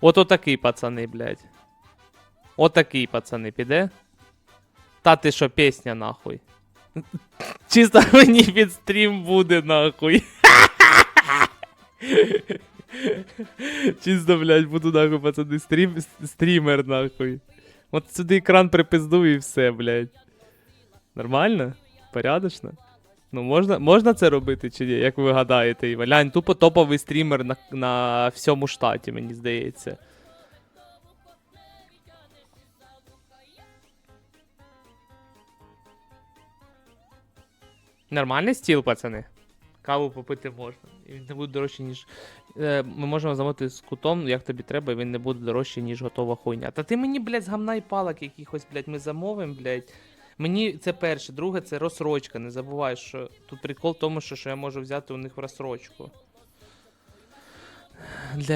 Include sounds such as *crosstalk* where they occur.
От отакий, пацани, блядь. Отакий, пацани, піде. Та ти що, пісня, нахуй. Чисто *laughs* мені під стрім буде, нахуй. *laughs* Чисто, блядь, буду нахуй, пацани, стрім, стрімер, нахуй. От сюди екран припизду і все, блядь. Нормально? Порядочно? Ну, можна, можна це робити чи ні? Як ви гадаєте, Іва? Тупо топовий стрімер на, на всьому штаті, мені здається. Нормальний стіл, пацани. Каву попити можна. І він не буде дорожче, ніж. Е, ми можемо замовити з кутом, як тобі треба, і він не буде дорожче, ніж готова хуйня. Та ти мені, блядь, з гамна палок якихось, блядь, ми замовимо, блядь. Мені це перше, друге це розсрочка. Не забувай, що тут прикол в тому, що, що я можу взяти у них в розсрочку. Для